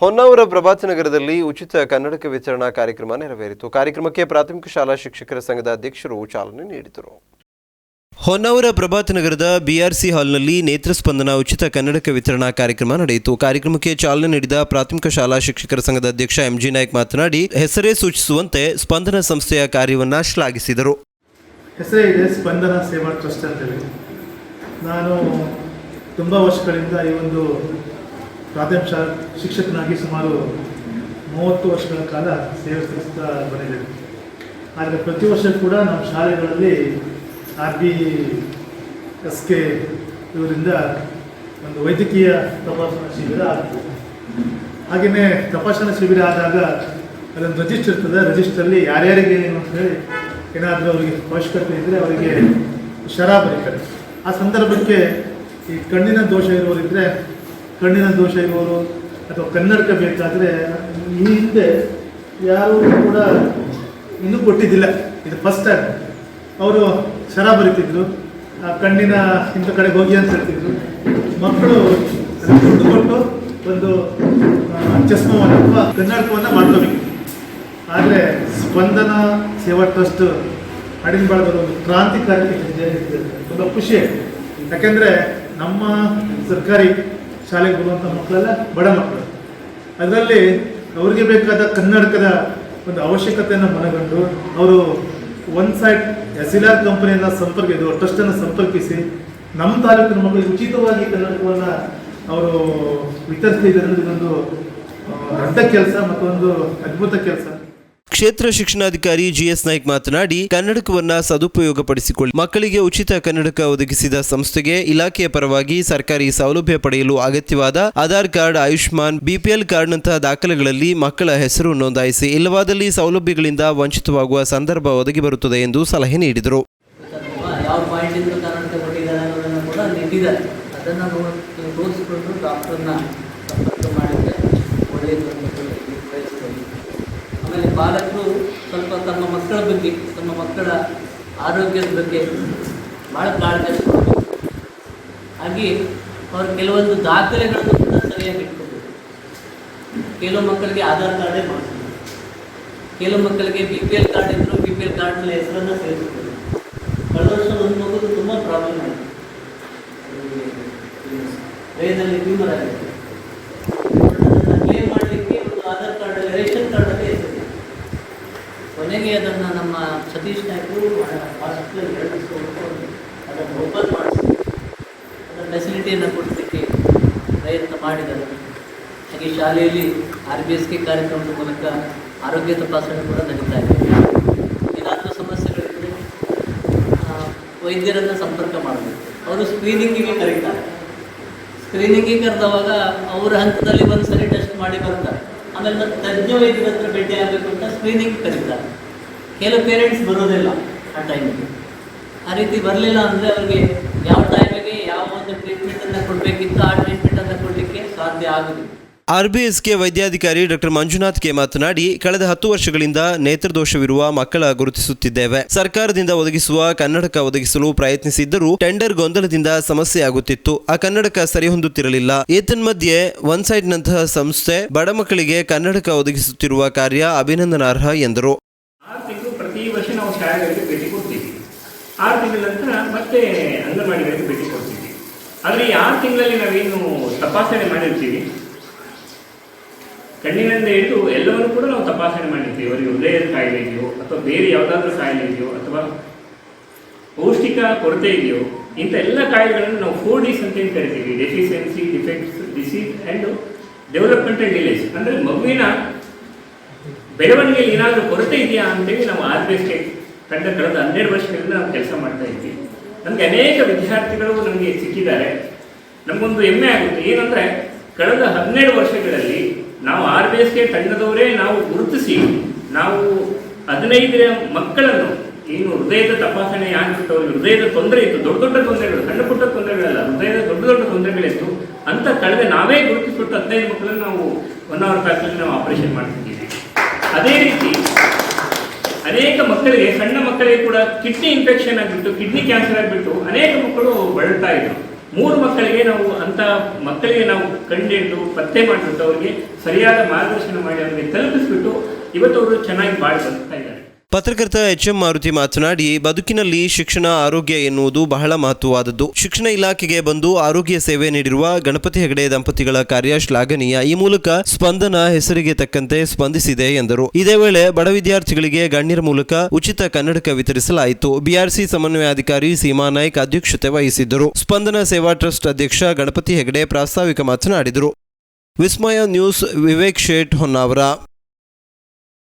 ಹೊನ್ನಾವರ ಪ್ರಭಾತ್ ನಗರದಲ್ಲಿ ಉಚಿತ ಕನ್ನಡಕ ವಿತರಣಾ ಕಾರ್ಯಕ್ರಮ ನೆರವೇರಿತು. ಕಾರ್ಯಕ್ರಮಕ್ಕೆ ಪ್ರಾಥಮಿಕ ಶಾಲಾ ಶಿಕ್ಷಕರ ಸಂಘದ ಅಧ್ಯಕ್ಷರು ಚಾಲನೆ ನೀಡಿದರು. ಹೊನ್ನಾವರ ಪ್ರಭಾತ್ ನಗರದ ಬಿಆರ್ಸಿ ಹಾಲ್ನಲ್ಲಿ ನೇತ್ರಸ್ಪಂದನ ಉಚಿತ ಕನ್ನಡಕ ವಿತರಣಾ ಕಾರ್ಯಕ್ರಮ ನಡೆಯಿತು. ಕಾರ್ಯಕ್ರಮಕ್ಕೆ ಚಾಲನೆ ನೀಡಿದ ಪ್ರಾಥಮಿಕ ಶಾಲಾ ಶಿಕ್ಷಕರ ಸಂಘದ ಅಧ್ಯಕ್ಷ ಎಂಜಿ ನಾಯ್ಕ್ ಮಾತನಾಡಿ, ಹೆಸರೇ ಸೂಚಿಸುವಂತೆ ಸ್ಪಂದನ ಸಂಸ್ಥೆಯ ಕಾರ್ಯವನ್ನು ಶ್ಲಾಘಿಸಿದರು. ಹೆಸರೇ ಇದೆ ಸ್ಪಂದನ ಸೇವಾ ಟ್ರಸ್ಟ್ ಅಂತೇಳಿ. ನಾನು ತುಂಬ ವರ್ಷಗಳಿಂದ ಈ ಒಂದು ಪ್ರಾಥಮಿಕ ಶಿಕ್ಷಕನಾಗಿ ಸುಮಾರು ಮೂವತ್ತು ವರ್ಷಗಳ ಕಾಲ ಸೇವೆ ಸಲ್ಲಿಸ್ತಾ ಬಂದಿದ್ದೇನೆ. ಆದರೆ ಪ್ರತಿ ವರ್ಷ ಕೂಡ ನಮ್ಮ ಶಾಲೆಗಳಲ್ಲಿ ಆರ್ ಬಿ ಎಸ್ ಕೆ ಇವರಿಂದ ಒಂದು ವೈದ್ಯಕೀಯ ತಪಾಸಣಾ ಶಿಬಿರ ಆಗ್ತದೆ. ಹಾಗೆಯೇ ತಪಾಸಣಾ ಶಿಬಿರ ಆದಾಗ ಅದೊಂದು ರಿಜಿಸ್ಟರ್ ಇರ್ತದೆ. ರಿಜಿಸ್ಟ್ರಲ್ಲಿ ಯಾರ್ಯಾರಿಗೆ ಏನು ಅಂತ ಹೇಳಿ ಏನಾದರೂ ಅವರಿಗೆ ಅವಶ್ಯಕತೆ ಇದ್ದರೆ ಅವರಿಗೆ ಶರ ಆ ಸಂದರ್ಭಕ್ಕೆ ಈ ಕಣ್ಣಿನ ದೋಷ ಇರುವವರಿದ್ದರೆ ಕಣ್ಣಿನ ದೋಷ ಇರುವವರು ಅಥವಾ ಕನ್ನಡಕ ಬೇಕಾದರೆ ಈ ಹಿಂದೆ ಯಾರೂ ಕೂಡ ಇನ್ನೂ ಕೊಟ್ಟಿದ್ದಿಲ್ಲ ಇದು ಫಸ್ಟ್ ಟೈಮ್ ಅವರು ಶರ ಬರಿತಿದ್ರು, ಆ ಕಣ್ಣಿನ ಇಂಥ ಕಡೆಗೆ ಹೋಗಿ ಅಂತ ಹೇಳ್ತಿದ್ರು ಮಕ್ಕಳು ದುಡ್ಡು ಕೊಟ್ಟು ಒಂದು ಚಸ್ಮವನ್ನು ಅಥವಾ ಕನ್ನಡಕವನ್ನು ಮಾಡ್ಕೋಬೇಕು ಆದರೆ ಸ್ಪಂದನ, ಸೇವಾ ಟ್ರಸ್ಟ್ ಅಡಿನಬಾಳದವರು ಒಂದು ಕ್ರಾಂತಿಕಾರಿ. ತುಂಬ ಖುಷಿ. ಯಾಕೆಂದರೆ ನಮ್ಮ ಸರ್ಕಾರಿ ಶಾಲೆಗೆ ಬರುವಂಥ ಮಕ್ಕಳೆಲ್ಲ ಬಡ ಮಕ್ಕಳು. ಅದರಲ್ಲಿ ಅವರಿಗೆ ಬೇಕಾದ ಕನ್ನಡಕದ ಒಂದು ಅವಶ್ಯಕತೆಯನ್ನು ಮನಗಂಡು ಅವರು ಒನ್ ಸೈಡ್ ಎಸಿಲಾರ್ ಕಂಪನಿಯನ್ನು ಸಂಪರ್ಕ ಇದು ಟ್ರಸ್ಟನ್ನು ಸಂಪರ್ಕಿಸಿ ನಮ್ಮ ತಾಲೂಕಿನ ಮಕ್ಕಳಿಗೆ ಉಚಿತವಾಗಿ ಕನ್ನಡಕವನ್ನು ಅವರು ವಿತರಿಸ್ತಿದ್ದಾರೆ ಒಂದು ದೊಡ್ಡ ಕೆಲಸ ಮತ್ತೊಂದು ಅದ್ಭುತ ಕೆಲಸ. ಕ್ಷೇತ್ರ ಶಿಕ್ಷಣಾಧಿಕಾರಿ ಜಿಎಸ್ ನಾಯ್ಕ್ ಮಾತನಾಡಿ, ಕನ್ನಡಕವನ್ನ ಸದುಪಯೋಗಪಡಿಸಿಕೊಳ್ಳಿ. ಮಕ್ಕಳಿಗೆ ಉಚಿತ ಕನ್ನಡಕ ಒದಗಿಸಿದ ಸಂಸ್ಥೆಗೆ ಇಲಾಖೆಯ ಪರವಾಗಿ ಸರ್ಕಾರಿ ಸೌಲಭ್ಯ ಪಡೆಯಲು ಅಗತ್ಯವಾದ ಆಧಾರ್ ಕಾರ್ಡ್, ಆಯುಷ್ಮಾನ್, ಬಿಪಿಎಲ್ ಕಾರ್ಡ್ನಂತಹ ದಾಖಲೆಗಳಲ್ಲಿ ಮಕ್ಕಳ ಹೆಸರು ನೋಂದಾಯಿಸಿ ಇಲ್ಲವಾದಲ್ಲಿ ಸೌಲಭ್ಯಗಳಿಂದ ವಂಚಿತವಾಗುವ ಸಂದರ್ಭ ಒದಗಿ ಬರುತ್ತದೆ ಎಂದು ಸಲಹೆ ನೀಡಿದರು. ಅದನ್ನು ತೋರಿಸಿಕೊಂಡು ಡಾಕ್ಟರ್ನ ಸಂಪರ್ಕ ಮಾಡಿದರೆ ಒಳ್ಳೆಯದು ಅಂತ ಹೇಳಿ ಬಯಸ್ತೇನೆ ಆಮೇಲೆ ಪಾಲಕರು ಸ್ವಲ್ಪ ತಮ್ಮ ಮಕ್ಕಳ ಬಗ್ಗೆ, ತಮ್ಮ ಮಕ್ಕಳ ಆರೋಗ್ಯದ ಬಗ್ಗೆ ಭಾಳ ಕಾಳಜಿ. ಹಾಗೆ ಅವರು ಕೆಲವೊಂದು ದಾಖಲೆಗಳನ್ನು ಕೂಡ ಸರಿಯಾಗಿ ಇಟ್ಕೋಬೇಕು. ಕೆಲವು ಮಕ್ಕಳಿಗೆ ಆಧಾರ್ ಕಾರ್ಡೇ ಮಾಡಿಸ್ಬೋದು ಕೆಲವು ಮಕ್ಕಳಿಗೆ ಬಿ ಪಿ ಎಲ್ ಕಾರ್ಡ್ ಇದ್ದರೂ ಬಿ ಪಿ ಎಲ್ ಕಾರ್ಡ್ನಲ್ಲಿ ಹೆಸರನ್ನು ಸೇರಿಸ್ಬೋದು ಕಳೆದ ವರ್ಷ ಒಂದು ಮಗುದು ತುಂಬ ಪ್ರಾಬ್ಲಮ್ ಆಯಿತು. ಹೃದಯದಲ್ಲಿ ಟ್ಯೂಮರ್ ಆಗಿದೆ. ಕ್ಲೇಮ್ ಮಾಡಲಿಕ್ಕೆ ಒಂದು ಆಧಾರ್ ಕಾರ್ಡಲ್ಲಿ ರೇಷನ್ ಕಾರ್ಡಲ್ಲಿ ಕೊನೆಗೆ ಅದನ್ನು ನಮ್ಮ ಸತೀಶ್ ನಾಯ್ಕರು ದಿವಸ ಅದನ್ನು ಓಪನ್ ಮಾಡಿಸಿ, ಅದರ ಫೆಸಿಲಿಟಿಯನ್ನು ಕೊಡಿಸಲಿಕ್ಕೆ ಪ್ರಯತ್ನ ಮಾಡಿದರು. ಹಾಗೆ ಶಾಲೆಯಲ್ಲಿ ಆರ್ ಬಿ ಎಸ್ ಕೆ ಕಾರ್ಯಕ್ರಮದ ಮೂಲಕ ಆರೋಗ್ಯ ತಪಾಸಣೆ ಕೂಡ ನಡೀತಾ ಇದೆ. ಏನಾದರೂ ಸಮಸ್ಯೆಗಳಿದ್ದರೆ ವೈದ್ಯರನ್ನು ಸಂಪರ್ಕ ಮಾಡಬೇಕು. ಅವರು ಸ್ಕ್ರೀನಿಂಗಿಗೆ ಕರೀತಾರೆ. ಸ್ಕ್ರೀನಿಂಗಿಗೆ ಕರೆದವಾಗ ಅವರ ಹಂತದಲ್ಲಿ ಒಂದು ಸರಿ ಟೆಸ್ಟ್ ಮಾಡಿ ಬರ್ತಾರೆ. ಆಮೇಲೆ ತಜ್ಞ ವೈದ್ಯರ ಹತ್ರ ಭೇಟಿ ಆಗಬೇಕು ಅಂತ ಸ್ಕ್ರೀನಿಂಗ್ ಕರೀತಾರೆ. ಕೆಲವು ಪೇರೆಂಟ್ಸ್ ಬರೋದಿಲ್ಲ ಆ ಟೈಮಿಗೆ ಆ ರೀತಿ ಬರಲಿಲ್ಲ ಅಂದರೆ ಅವ್ರಿಗೆ ಯಾವ ಟೈಮಿಗೆ ಯಾವ ಒಂದು ಟ್ರೀಟ್ಮೆಂಟನ್ನು ಕೊಡಬೇಕಿತ್ತು, ಆ ಟ್ರೀಟ್ಮೆಂಟನ್ನು ಕೊಡಲಿಕ್ಕೆ ಸಾಧ್ಯ ಆಗೋದಿಲ್ಲ. ಆರ್ಬಿಎಸ್ಕೆ ವೈದ್ಯಾಧಿಕಾರಿ ಡಾಕ್ಟರ್ ಮಂಜುನಾಥ್ ಕೆ ಮಾತನಾಡಿ, ಕಳೆದ ಹತ್ತು ವರ್ಷಗಳಿಂದ ನೇತ್ರದೋಷವಿರುವ ಮಕ್ಕಳ ಗುರುತಿಸುತ್ತಿದ್ದೇವೆ. ಸರ್ಕಾರದಿಂದ ಒದಗಿಸುವ ಕನ್ನಡಕ ಒದಗಿಸಲು ಪ್ರಯತ್ನಿಸಿದ್ದರೂ ಟೆಂಡರ್ ಗೊಂದಲದಿಂದ ಸಮಸ್ಯೆ ಆಗುತ್ತಿತ್ತು. ಆ ಕನ್ನಡಕ ಸರಿಹೊಂದುತ್ತಿರಲಿಲ್ಲ. ಏತನ್ಮಧ್ಯೆ ಒನ್ ಸೈಡ್ನಂತಹ ಸಂಸ್ಥೆ ಬಡ ಮಕ್ಕಳಿಗೆ ಕನ್ನಡಕ ಒದಗಿಸುತ್ತಿರುವ ಕಾರ್ಯ ಅಭಿನಂದನಾರ್ಹ ಎಂದರು ಆರು ತಿಂಗಳು ಪ್ರತಿ ವರ್ಷ ನಾವು ಶಾಲೆಗಳಿಗೆ ಭೇಟಿ ಕೊಡ್ತೀವಿ. ಆರು ತಿಂಗಳ ನಂತರ ಮತ್ತೆ ಅಂಗನವಾಡಿಗಳಿಗೆ ಭೇಟಿ ಕೊಡ್ತೀವಿ. ಆದರೆ ಈ ಆರು ತಿಂಗಳಲ್ಲಿ ನಾವೇನು ತಪಾಸಣೆ ಮಾಡಿರ್ತೀವಿ? ಕಣ್ಣಿನಿಂದ ಹಿಡಿದು ಎಲ್ಲವನ್ನು ಕೂಡ ನಾವು ತಪಾಸಣೆ ಮಾಡಿರ್ತೀವಿ. ಅವರಿಗೆ ಹೃದಯದ ಕಾಯಿಲೆ ಇದೆಯೋ ಅಥವಾ ಬೇರೆ ಯಾವುದಾದ್ರೂ ಕಾಯಿಲೆ ಇದೆಯೋ ಅಥವಾ ಪೌಷ್ಟಿಕ ಕೊರತೆ ಇದೆಯೋ, ಇಂಥ ಎಲ್ಲ ಕಾಯಿಲೆಗಳನ್ನು ನಾವು ಫೋರ್ ಡಿಸ್ ಅಂತ ಏನು ಕರಿತೀವಿ. Deficiency defects disease and developmental delays ಅಂದರೆ ಮಗುವಿನ ಬೆಳವಣಿಗೆಯಲ್ಲಿ ಏನಾದರೂ ಕೊರತೆ ಇದೆಯಾ ಅಂತೇಳಿ ನಾವು ಆರ್ ಬಿ ತಂಡ ಕಳೆದ ಹನ್ನೆರಡು ವರ್ಷಗಳಿಂದ ನಾವು ಕೆಲಸ ಮಾಡ್ತಾ ಇದ್ವಿ ನಮಗೆ ಅನೇಕ ವಿದ್ಯಾರ್ಥಿಗಳು ನಮಗೆ ಸಿಕ್ಕಿದ್ದಾರೆ. ನಮಗೊಂದು ಹೆಮ್ಮೆ ಆಗುತ್ತೆ. ಏನಂದರೆ, ಕಳೆದ ಹನ್ನೆರಡು ವರ್ಷಗಳಲ್ಲಿ ನಾವು ಆರ್ ಬಿ ಎಸ್ ಕೆ ತಂಡದವರೇ ನಾವು ಗುರುತಿಸಿ, ನಾವು ಹದಿನೈದರ ಮಕ್ಕಳನ್ನು, ಏನು ಹೃದಯದ ತಪಾಸಣೆ ಆಗ್ಬಿಟ್ಟು ಹೃದಯದ ತೊಂದರೆ ಇತ್ತು, ದೊಡ್ಡ ದೊಡ್ಡ ತೊಂದರೆಗಳು, ಸಣ್ಣ ಪುಟ್ಟ ತೊಂದರೆಗಳಲ್ಲ, ಹೃದಯದ ದೊಡ್ಡ ದೊಡ್ಡ ತೊಂದರೆಗಳಿತ್ತು. ಅಂತ ಕಳೆದ ನಾವೇ ಗುರುತಿಸ್ಬಿಟ್ಟು ಹದಿನೈದು ಮಕ್ಕಳನ್ನು ನಾವು ಒನ್ ಅವರ್ ಪ್ಯಾಕಲ್ಲಿ ನಾವು ಆಪರೇಷನ್ ಮಾಡ್ತಿದ್ದೀವಿ. ಅದೇ ರೀತಿ ಅನೇಕ ಮಕ್ಕಳಿಗೆ, ಸಣ್ಣ ಮಕ್ಕಳಿಗೆ ಕೂಡ ಕಿಡ್ನಿ ಇನ್ಫೆಕ್ಷನ್ ಆಗಿಬಿಟ್ಟು ಕಿಡ್ನಿ ಕ್ಯಾನ್ಸರ್ ಆಗಿಬಿಟ್ಟು ಅನೇಕ ಮಕ್ಕಳು ಬಳಲ್ತಾ ಇದ್ರು. ಮೂರು ಮಕ್ಕಳಿಗೆ ನಾವು ಅಂತ ಮಕ್ಕಳಿಗೆ ನಾವು ಕಂಡಿಡಿದು ಪತ್ತೆ ಮಾಡಿಬಿಟ್ಟು ಅವರಿಗೆ ಸರಿಯಾದ ಮಾರ್ಗದರ್ಶನ ಮಾಡಿ ಅವರಿಗೆ ತಲುಪಿಸ್ಬಿಟ್ಟು ಇವತ್ತು ಅವರು ಚೆನ್ನಾಗಿ ಬಾಳಿ ಬರ್ತಾ ಇದ್ದಾರೆ. ಪತ್ರಕರ್ತ ಎಚ್ ಎಂ ಮಾರುತಿ ಮಾತನಾಡಿ, ಬದುಕಿನಲ್ಲಿ ಶಿಕ್ಷಣ, ಆರೋಗ್ಯ ಎನ್ನುವುದು ಬಹಳ ಮಹತ್ವವಾದದ್ದು. ಶಿಕ್ಷಣ ಇಲಾಖೆಗೆ ಬಂದು ಆರೋಗ್ಯ ಸೇವೆ ನೀಡಿರುವ ಗಣಪತಿ ಹೆಗಡೆ ದಂಪತಿಗಳ ಕಾರ್ಯ ಶ್ಲಾಘನೀಯ. ಈ ಮೂಲಕ ಸ್ಪಂದನ ಹೆಸರಿಗೆ ತಕ್ಕಂತೆ ಸ್ಪಂದಿಸಿದೆ ಎಂದರು. ಇದೇ ವೇಳೆ ಬಡ ವಿದ್ಯಾರ್ಥಿಗಳಿಗೆ ಗಣ್ಯರ ಮೂಲಕ ಉಚಿತ ಕನ್ನಡಕ ವಿತರಿಸಲಾಯಿತು ಬಿಆರ್ಸಿ ಸಮನ್ವಯಾಧಿಕಾರಿ ಸೀಮಾ ನಾಯ್ಕ್ ಅಧ್ಯಕ್ಷತೆ ವಹಿಸಿದ್ದರು. ಸ್ಪಂದನ ಸೇವಾ ಟ್ರಸ್ಟ್ ಅಧ್ಯಕ್ಷ ಗಣಪತಿ ಹೆಗಡೆ ಪ್ರಾಸ್ತಾವಿಕ ಮಾತನಾಡಿದರು. ವಿಸ್ಮಯ ನ್ಯೂಸ್, ವಿವೇಕ್ ಶೇಟ್ ಹೊನ್ನಾವರ.